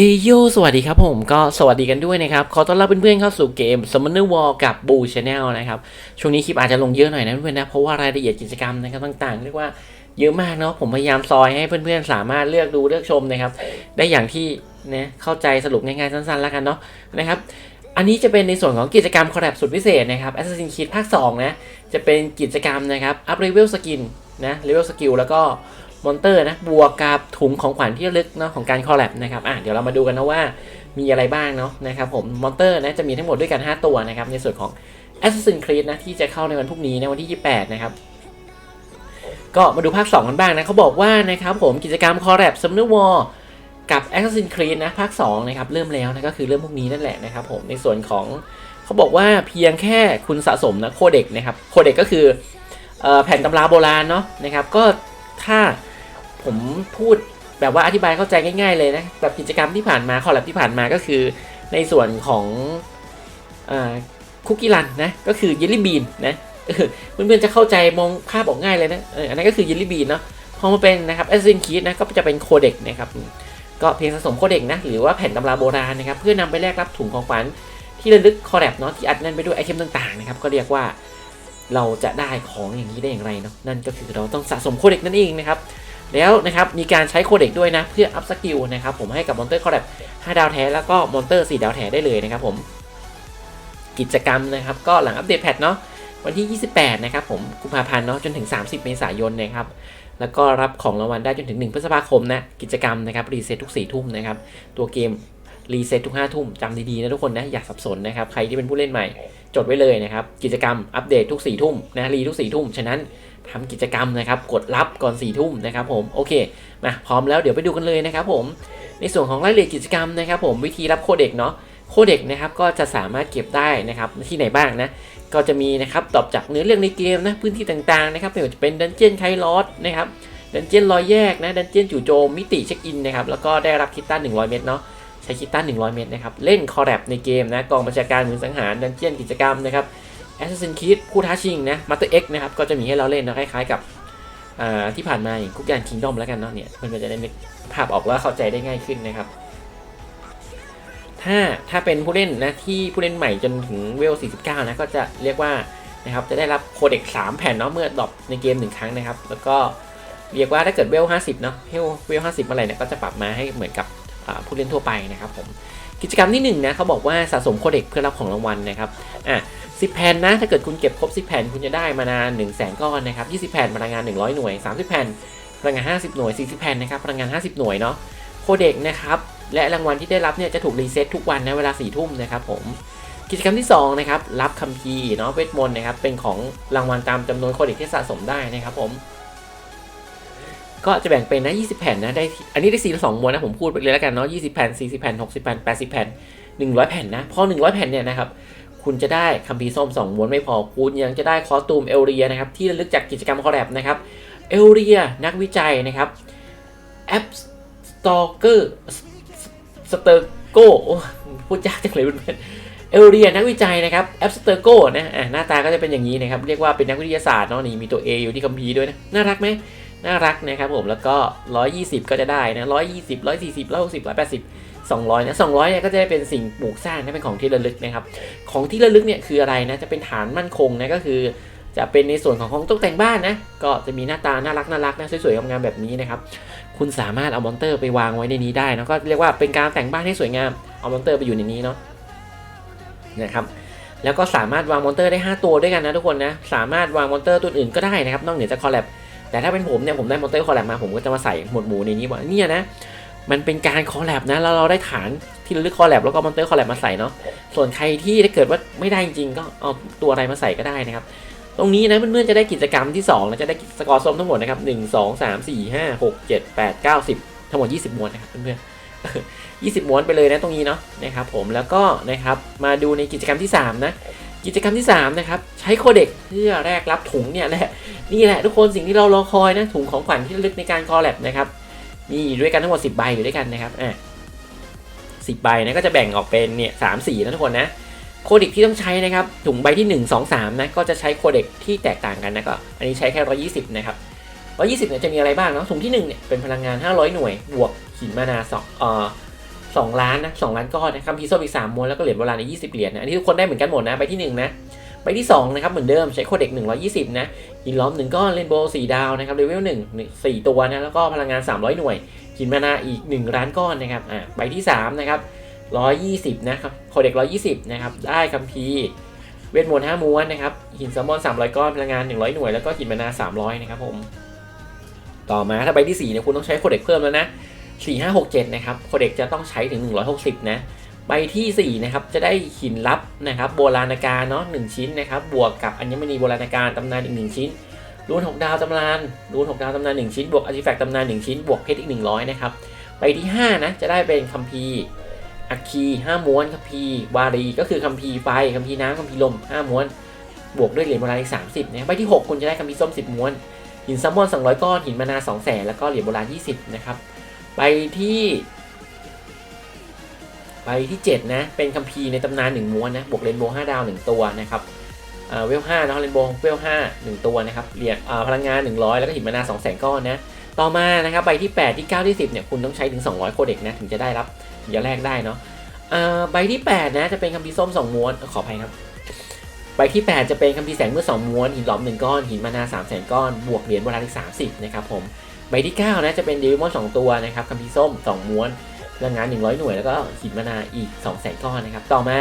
เอโยสวัสดีครับผมก็สวัสดีกันด้วยนะครับ ขอต้อนรับเพื่อนๆเข้าสู่เกม Summoner War กับ Boo Channel นะครับ ช่วงนี้คลิปอาจจะลงเยอะหน่อยนะเพื่อนๆนะ เพราะว่ารายละเอียดกิจกรรมนะครับต่างๆ เรียกว่าเยอะมากเนาะผมพยายามซอยให้เพื่อนๆ สามารถเลือกดูเลือกชมนะครับ ได้อย่างที่นะเข้าใจสรุปง่ายๆ สั้นๆ แล้วกันเนาะนะครับอันนี้จะเป็นในส่วนของกิจกรรมคอลแลบสุดพิเศษนะครับ Assassin's Creed ภาค2นะจะเป็นกิจกรรมนะครับ up level skin นะ level skill แล้วก็ มอนเตอร์นะบวกกับถุงของขวัญที่ระลึกเนาะของการคอลแลบนะครับอะเดี๋ยวเรามาดูกันนะว่ามีอะไรบ้างเนาะนะครับผมมอนเตอร์นะจะมีทั้งหมดด้วยกัน 5 ตัวนะครับในส่วนของ Assassin's Creed นะที่จะเข้าในวันพรุ่งนี้นะวันที่ 28 นะครับก็มาดูภาค 2 กันบ้างนะเขาบอกว่านะครับผมกิจกรรมคอลแลบ Summoner War กับ Assassin's Creed นะภาค 2 นะครับ เริ่มแล้วนะก็คือเริ่มพรุ่งนี้นั่นแหละนะครับผมในส่วนของเขาบอกว่าเพียงแค่คุณสะสมนะโคเด็กนะครับโคเด็กก็คือออแผ่นตำราโบราณเนาะนะครับก็ถ้า ผมพูดแบบว่าอธิบายเข้าใจง่าย ๆ เลยนะแบบกิจกรรมที่ผ่านมาคอลแลบที่ผ่านมาก็คือในส่วนของคุกกี้รันนะก็คือเยลลี่บีนนะเพื่อนๆจะเข้าใจมองภาพออกง่ายเลยนะอันนั้นก็คือเยลลี่บีนเนาะพอมาเป็นนะครับ Assassin's Creed นะก็จะเป็นโคเด็กนะครับก็เพียงสะสมโคเด็กนะหรือว่าแผ่นตำราโบราณนะครับเพื่อนำไปแลกรับถุงของขวัญที่ระลึกคอแรบเนาะที่อัดแน่นไปด้วยไอเทมต่างๆนะครับก็เรียกว่าเราจะได้ของอย่างนี้ได้อย่างไรเนาะนั่นก็คือเราต้องสะสมโคเด็กนั่นเองนะครับ แล้วนะครับมีการใช้โคเด็กด้วยนะ เพื่ออัพสกิลนะครับผมให้กับมอนเตอร์คอแรบ5ดาวแท้แล้วก็มอนเตอร์4ดาวแท้ได้เลยนะครับผมกิจกรรมนะครับ ก็หลังอัปเดตแพทเนาะวันที่ 28 นะครับผมกุมภาพันธ์เนาะจนถึง 30 เมษายนนะครับแล้วก็รับของรางวัลได้จนถึง 1 พฤษภาคมนะกิจกรรมนะครับรีเซ็ตทุก 4 ทุ่มนะครับตัวเกมรีเซ็ตทุก 5 ทุ่มจำดีๆนะทุกคนนะอย่าสับสนนะครับใครที่เป็นผู้เล่นใหม่จดไว้เลยนะครับกิจกรรมอัปเดตทุก 4 ทุ่มนะรีทุก 4 ทุ่มฉะนั้น ทำกิจกรรมนะครับ กดรับก่อน4ทุ่มนะครับผมโอเคมาพร้อมแล้วเดี๋ยวไปดูกันเลยนะครับผมในส่วนของรายละเอียดกิจกรรมนะครับ ผมวิธีรับโคเด็กเนาะโคเด็กนะครับก็จะสามารถเก็บได้นะครับที่ไหนบ้างนะก็จะมีนะครับตอบจากเนื้อเรื่องในเกมนะพื้นที่ต่างๆนะครับไม่ว่าจะเป็นดันเจียนไคลอสนะครับดันเจียนรอยแยกนะดันเจียนจู่โจมมิติเช็คอินนะครับแล้วก็ได้รับคิตตัน100 เม็ดเนาะใช้คิตตัน100 เม็ดนะครับเล่นคอร์แรปในเกมนะกองบัญชาการมือสังหารดันเจียนกิจกรรมนะครับ Assassin's Creed ผู้ท้าชิงนะมาสเตอร์เอ็กนะครับ ก็จะมีให้เราเล่นนะคล้ายๆกับที่ผ่านมาอย่างคุกยานคิงดอมแล้วกันเนาะเนี่ยมันจะได้นึกภาพออกว่าเข้าใจได้ง่ายขึ้นนะครับ ถ้าถ้าเป็นผู้เล่นนะที่ผู้เล่นใหม่จนถึงเวล 49 นะก็จะเรียกว่านะครับจะได้รับโคเด็ก3แผ่นเนาะเมื่อดรอปในเกม 1 ครั้งนะครับ แล้วก็เรียกว่าถ้าเกิดเวล 50 เนาะเวลเวล 50 เมื่อไหร่เนี่ยก็จะปรับมาให้เหมือนกับ ผู้เล่นทั่วไปนะครับผมกิจกรรมที่1นะเขาบอกว่าสะสมโคเด็กเพื่อรับของรางวัลนะครับอะ10แผ่นนะถ้าเกิดคุณเก็บครบ 10 แผ่นคุณจะได้มานาน1 0 0 0 0แสนก้อนนะครับ20 แผ่นพลังงาน 100 หน่วย 30 แผ่นพลังงาน 50 หน่วย 40 แผ่นนะครับพลังงาน 50 หน่วยเนาะโคเด็กนะครับและรางวัลที่ได้รับเนี่ยจะถูกรีเซ็ตทุกวันนะเวลา4ทุ่มนะครับผมกิจกรรมที่2นะครับรับคัมภีร์เนาะเวทมนต์นะครับเป็นของรางวัลตามจำนวนโคเด็กที่สะสมได้นะครับผม ก็จะแบ่งเป็นนะ 20 แผ่นนะได้อันนี้ได้4ละ2มวนนะผมพูดไปเลยแล้วกันเนาะ20 แผ่น 40 แผ่น 60 แผ่น 80 แผ่น 100 แผ่นนะ พอ 100 แผ่นเนี่ยนะครับ คุณจะได้คัมภีร์ส้ม 2 ม้วนไม่พอ คุณยังจะได้คอสตูมเอลเรียนะครับ ที่ระลึกจากกิจกรรมคอลแลบนะครับ เอลเรียนักวิจัยนะครับแอปสตอเกอร์สเตอร์โกพูดยากจังเลยเพื่อนเอลเรียนักวิจัยนะครับแอปสเตอร์โกนะหน้าตาก็จะเป็นอย่างนี้นะครับ เรียกว่าเป็นนักวิทยาศาสตร์เนาะนี่มีตัว A อยู่ที่คัมภีร์ด้วยนะ น่ารักไหม น่ารักนะครับผมแล้วก็ 120 ก็จะได้นะ120 140 160 180 200นะ200เนี่ยก็จะได้เป็นสิ่งปลูกสร้างนะเป็นของที่ระลึกนะครับ ของที่ระลึกเนี่ยคืออะไรนะจะเป็นฐานมั่นคงนะก็คือ จะเป็นในส่วนของของตกแต่งบ้านนะก็จะมีหน้าตาน่ารักน่ารักนะสวยๆงามแบบนี้นะครับคุณสามารถเอามอนเตอร์ไปวางไว้ในนี้ได้นะก็เรียกว่าเป็นการแต่งบ้านให้สวยงามเอามอนเตอร์ไปอยู่ในนี้เนาะนะครับแล้วก็สามารถวางมอนเตอร์ได้ 5 ตัวด้วยกันนะทุกคนนะสามารถวางมอนเตอร์ตัวอื่นก็ได้นะครับนอกเหนือจากคอลแลบ แต่ถ้าเป็นผมเนี่ยผมได้มอนเตอร์คอลแลบมาผมก็จะมาใส่หมวดหมู่ในนี้ว่าเนี่ยนะมันเป็นการคอลแลบนะแล้วเราได้ฐานที่ระลึกคอลแลบแล้วก็มอนเตอร์คอลแลบมาใส่เนาะส่วนใครที่ถ้าเกิดว่าไม่ได้จริงๆก็เอาตัวอะไรมาใส่ก็ได้นะครับ ตรงนี้นะเพื่อนๆจะได้กิจกรรมที่2นะจะได้สกอร์ส้มทั้งหมดนะครับ1 2 3 4 5 6 7 8 9 10ทั้งหมด 20ม้วนนะครับเพื่อนๆ20ม้วนไปเลยนะตรงนี้เนาะนะครับผมแล้วก็นะครับมาดูในกิจกรรมที่3นะ กิจกรรมที่3นะครับใช้โคเด็กเพื่อแลกรับถุงเนี่ยแหละนี่แหละทุกคนสิ่งที่เรารอคอยนะถุงของขวัญที่ระลึกในการคอลแลบนะครับมีด้วยกันทั้งหมด 10 ใบอยู่ด้วยกันนะครับอะสิบใบนะก็จะแบ่งออกเป็นเนี่ยสามสีนะทุกคนนะโคเด็กที่ต้องใช้นะครับถุงใบที่ 1 2 3นะก็จะใช้โคเด็กที่แตกต่างกันนะก็อันนี้ใช้แค่ 120 นะครับ120เนี่ยจะมีอะไรบ้างเนาะถุงที่1เนี่ยเป็นพลังงาน 500 หน่วยบวกหินมานา2เอ่อ 2ล้านนะ2ล้านก้อนนะคัมภีร์ส้มอีก3ม้วนแล้วก็เหรียญโบราณอีก20เหรียญนะอันนี้ทุกคนได้เหมือนกันหมดนะใบที่1นนะใบที่2นะครับเหมือนเดิมใช้โคเด็ก120นะหินล้อม1ก้อนเรนโบว์4ดาวนะครับเลเวล1 4ตัวนะแล้วก็พลังงาน300หน่วยหินมานาอีก1ล้านก้อนนะครับอ่าใบที่3นะครับ120นะครับโคเด็ก120นะครับได้คัมภีร์เวทมนต์5ม้วนนะครับหินแซลมอน300ก้อนพลังงาน100หน่วยแล้วก็หินมานา300นะครับผมต่อมาถ้าใบที่4เนี่ยคุณต้องใช้โคเด็กเพิ่มแล้วนะ 4 5 6 7 นะครับโคเด็กจะต้องใช้ถึง 160 นะใบที่ 4 นะครับ จะได้หินลับนะครับโบราณกาเนาะ1ชิ้นนะครับ บวกกับอัญมณีโบราณกาตำนานอีก 1 ชิ้นรูน6ดาวตำนานรูน6ดาวตำนาน 1 ชิ้น บวกอาร์ติแฟกต์ตำนาน 1 ชิ้น บวกเพชรอีก 100 นะครับใบที่ 5 นะ จะได้เป็นคัมภีร์อัคคี5ม้วนคัมภีร์วารี ก็คือคัมภีร์ไฟคัมภีร์น้ำคัมภีร์ลม 5 ม้วน บวกด้วยเหรียญโบราณอีก 30นะใบที่ 6 คุณจะได้คัมภีร์ส้ม 10 ม้วน หินซัมมอน200 ก้อน หินมานา200แล้วก็เหรียญโบราณ 20 นะครับ ใบที่ใบที่ 7 นะ เป็นคัมภีร์ในตำนาน1ม้วนนะ บวกเรนโบว์5ดาว 1 ตัวนะครับเอ่อเวล5เนาะเรนโบว์เวล5 1ตัวนะครับเหรียญพลังงาน 100 แล้วก็หินมานา2 0 0 0 0ก้อนนะ ต่อมานะครับใบที่ 8 ที่ 9 ที่ 10เนี่ยคุณต้องใช้ถึง 200 โคเด็กนะ ถึงจะได้รับถึงจะแลกได้เนาะใบที่ 8 นะ จะเป็นคัมภีร์ส้ม 2 ม้วน ขออภัยครับ ใบที่ 8 จะเป็นคัมภีร์แสงเมืด2ม้วน หินหลอม 1 ก้อน หินมานา3 0 0 0 0 ก้อน บวกเหรียญโบราณอีก30 นะครับผม ใบที่9นะจะเป็นเดวิมอน2ตัวนะครับคัมภีส้ม 2 ม้วนพลังงาน 100 หน่วยแล้วก็หินมานาอีก 2 0 0 0 0ก้อนนะครับ ต่อมา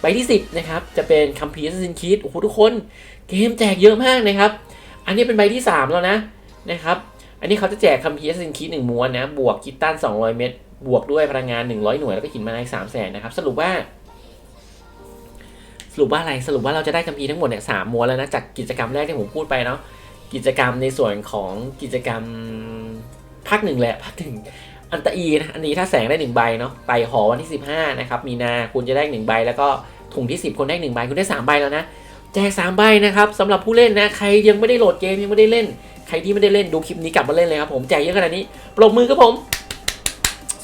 ใบที่ 10นะครับจะเป็นคัมภีร์ซินคิดโอ้โหทุกคนเกมแจกเยอะมากนะครับ อันนี้เป็นใบที่ 3 แล้วนะนะครับอันนี้เขาจะแจกคัมภีร์ซินคิด1ม้วนนะบวกกิตตัน200 เม็ดบวกด้วยพลังงาน 100 หน่วยแล้วก็หินมานาอีก3 0 0 0 0นะครับสรุปว่าสรุปว่าอะไรสรุปว่าเราจะได้คัมภีร์ทั้งหมดเนี่ยสามม้วนแล้วนะจากกิจกรรมแรกที่ผมพูดไปเนาะ กิจกรรมในส่วนของกิจกรรมภาคหนึ่งแหละภาคหนึ่งอันตะอีนะอันนี้ถ้าแสงได้หนึ่งใบเนาะไปหอวันที่ 15นะครับมีนาคุณจะได้หนึ่งใบแล้วก็ถุงที่ 10 คนได้หนึ่งใบคุณได้สามใบแล้วนะแจกสามใบนะครับสำหรับผู้เล่นนะใครยังไม่ได้โหลดเกมยังไม่ได้เล่น ใครที่ไม่ได้เล่นดูคลิปนี้กลับมาเล่นเลยครับผมแจกเยอะขนาดนี้ปรบมือครับผม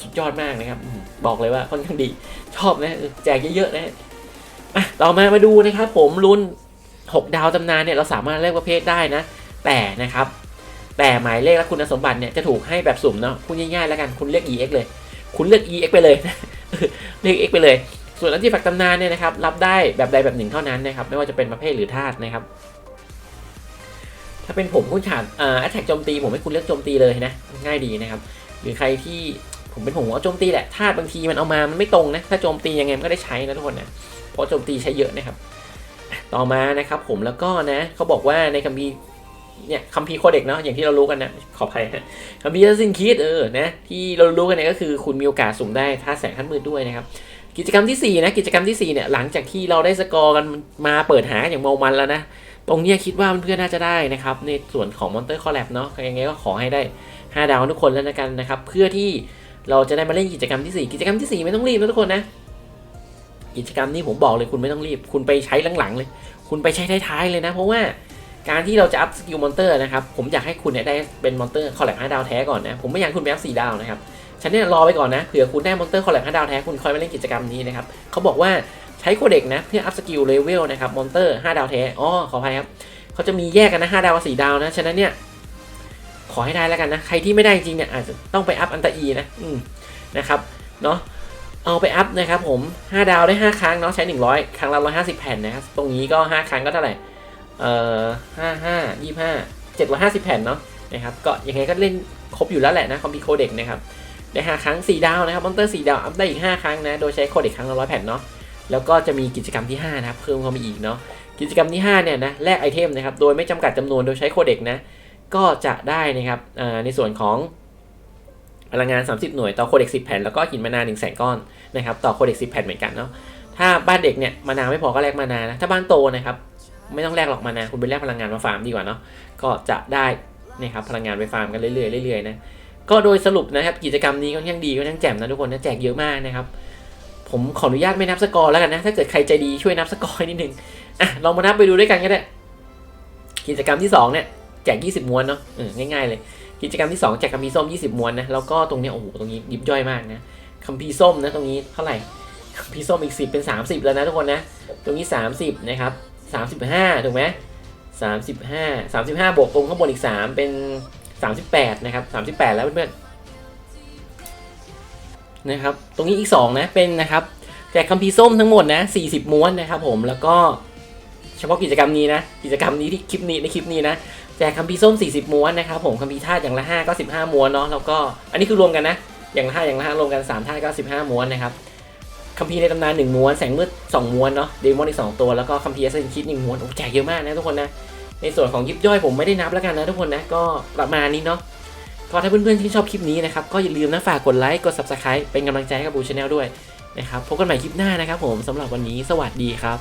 สุดยอดมากนะครับบอกเลยว่าค่อนข้างดีชอบนะแจกเยอะๆนะอะต่อมามาดูนะครับผมรุ่น 6 ดาวตำนานเนี่ยเราสามารถเลือกประเภทได้นะ แต่นะครับ แต่หมายเลขและคุณสมบัติเนี่ยจะถูกให้แบบสุ่มเนาะคุณง่ายๆแล้วกันคุณเลือก EX เลย คุณเลือก EX ไปเลยเลือก EX ไปเลย ส่วนอันที่ฝักตำนานเนี่ยนะครับ รับได้แบบใดแบบหนึ่งเท่านั้นนะครับ ไม่ว่าจะเป็นประเภทหรือธาตุนะครับ ถ้าเป็นผมคุณขาดอ่าแอตแทกโจมตีผมให้คุณเลือกโจมตีเลยนะง่ายดีนะครับหรือใครที่ผมเป็นผมว่าโจมตีแหละธาตุบางทีมันเอามา มันไม่ตรงนะ ถ้าโจมตียังไงมันก็ได้ใช้นะทุกคนนะ เพราะโจมตีใช้เยอะนะครับ ต่อมานะครับผมแล้วก็นะเขาบอกว่าในคัมภีร์ เนี่ยคัมภีร์โคเด็กเนาะอย่างที่เรารู้กันนะขออภัยนะคัมภีร์ซินคิดเออนะที่เรารู้กันเนี่ยก็คือคุณมีโอกาสสุ่มได้ท่าแสงขั้นมืดด้วยนะครับกิจกรรมที่4นะกิจกรรมที่4เนี่ยหลังจากที่เราได้สกอร์กันมาเปิดหาอย่างเมามันแล้วนะตรงนี้คิดว่าเพื่อนๆน่าจะได้นะครับในส่วนของ Monster Collab เนาะยังไงก็ขอให้ได้ 5 ดาวทุกคนแล้วนะกันนะครับเพื่อที่เราจะได้มาเล่นกิจกรรมที่ 4 กิจกรรมที่ 4 ไม่ต้องรีบนะทุกคนนะกิจกรรมนี้ผมบอกเลยคุณไม่ต้องรีบ คุณไปใช้หลังๆเลย คุณไปใช้ท้ายๆเลยนะ เพราะว่า การที่เราจะอัพสกิลมอนเตอร์นะครับ ผมอยากให้คุณเนี่ยได้เป็นมอนเตอร์คอลแลบ5ดาวแท้ก่อนนะ ผมไม่อยากให้คุณไปอัพ4ดาวนะครับ ฉันเนี่ยรอไปก่อนนะ เผื่อคุณได้มอนเตอร์คอลแลบ5ดาวแท้ คุณคอยมาเล่นกิจกรรมนี้นะครับ เขาบอกว่าใช้โคเด็กนะ เพื่ออัพสกิลเลเวลนะครับมอนเตอร์5ดาวแท้ อ๋อ ขออภัยครับ เขาจะมีแยกกันนะ5ดาวกับ4ดาวนะ ฉะนั้นเนี่ยขอให้ได้แล้วกันนะ ใครที่ไม่ได้จริงเนี่ยอาจจะต้องไปอัพอันตะอีนะ อืม นะครับ เนาะเอาไปอัพนะครับผม 5 ดาวได้ 5 ครั้งเนาะใช้ 100 ครั้งละ150 แผ่นนะครับ ตรงนี้ก็ 5 ครั้งก็เท่าไหร่ เอ่อ55 25 750แผ่นเนาะนะครับก็ยังไงก็เล่นครบอยู่แล้วแหละนะคอมพิโคเด็กนะครับได้5ครั้ง4ดาวนะครับมอนเตอร์4ดาวอัพได้อีก5ครั้งนะโดยใช้โคเด็กครั้งละ100แผ่นเนาะแล้วก็จะมีกิจกรรมที่5นะครับเพิ่มเข้ามาอีกเนาะกิจกรรมที่5เนี่ยนะแลกไอเทมนะครับโดยไม่จำกัดจำนวนโดยใช้โคเด็กนะก็จะได้นะครับในส่วนของพลังงาน 30 หน่วยต่อโคเด็ก10 แผ่นแล้วก็หินมานา1 0 0 0 0 0ก้อนนะครับต่อโคเด็ก10 แผ่นเหมือนกันเนาะถ้าบ้านเด็กเนี่ยมานาไม่พอก็แลกมานานะถ้าบ้านโตนะครับ ไม่ต้องแลกหรอกมานาคุณไปแลกพลังงานมาฟาร์มดีกว่าเนาะก็จะได้นะครับพลังงานไปฟาร์มกันเรื่อยๆเรื่อยๆนะก็โดยสรุปนะครับกิจกรรมนี้ก็ยังดีก็ยังแจ่มนะทุกคนนะแจกเยอะมากนะครับผมขออนุญาตไม่นับสกอร์แล้วกันนะ ถ้าเกิดใครใจดีช่วยนับสกอร์นิดนึงอะลองมานับไปดูด้วยกันก็ได้ กิจกรรมที่ 2 เนี่ยแจก 20 ม้วนเนาะง่ายๆเลย กิจกรรมที่ 2 แจกคัมภีร์ส้ม 20 ม้วนนะแล้วก็ตรงนี้โอ้โหตรงนี้ยิบย่อยมากนะคัมภีร์ส้มนะตรงนี้เท่าไหร่คัมภีร์ส้มอีก 10 เป็น 30 แล้วนะทุกคนนะ ตรงนี้ 30 นะครับ 35 ถูกไหม35 35 บวกตรงข้างบนอีก 3 เป็น 38 นะครับ 38 แล้วเพื่อนๆนะครับ ตรงนี้อีก 2 นะ เป็นนะครับแจกคัมภีร์ส้มทั้งหมดนะ 40 ม้วนนะครับผมแล้วก็เฉพาะกิจกรรมนี้นะ กิจกรรมนี้ที่คลิปนี้ในคลิปนี้นะแจกคัมภีร์ส้ม 40 ม้วนนะครับผมคัมภีร์ธาตุอย่างละ 5 ก็ 15 ม้วนเนาะแล้วก็อันนี้คือรวมกันนะอย่างละ5อย่างละ5รวมกัน 3 ธาตุก็ 15 ม้วนนะครับ คัมภีร์ในตำนานหนึ่งม้วน แสงมืดสองม้วนเนาะเดมอนอีกสองตัว แล้วก็คัมภีร์เซนคิดหนึ่งม้วนโอ้แจกเยอะมากนะทุกคนนะ ในส่วนของยิบย่อยผมไม่ได้นับแล้วกันนะทุกคนนะ ก็ประมาณนี้เนาะก็ถ้าเพื่อนๆที่ชอบคลิปนี้นะครับ ก็อย่าลืมนะฝากกดไลค์ กด Subscribe เป็นกำลังใจให้กับบูชาแนลด้วยนะครับ พบกันใหม่คลิปหน้านะครับผมสำหรับวันนี้สวัสดีครับ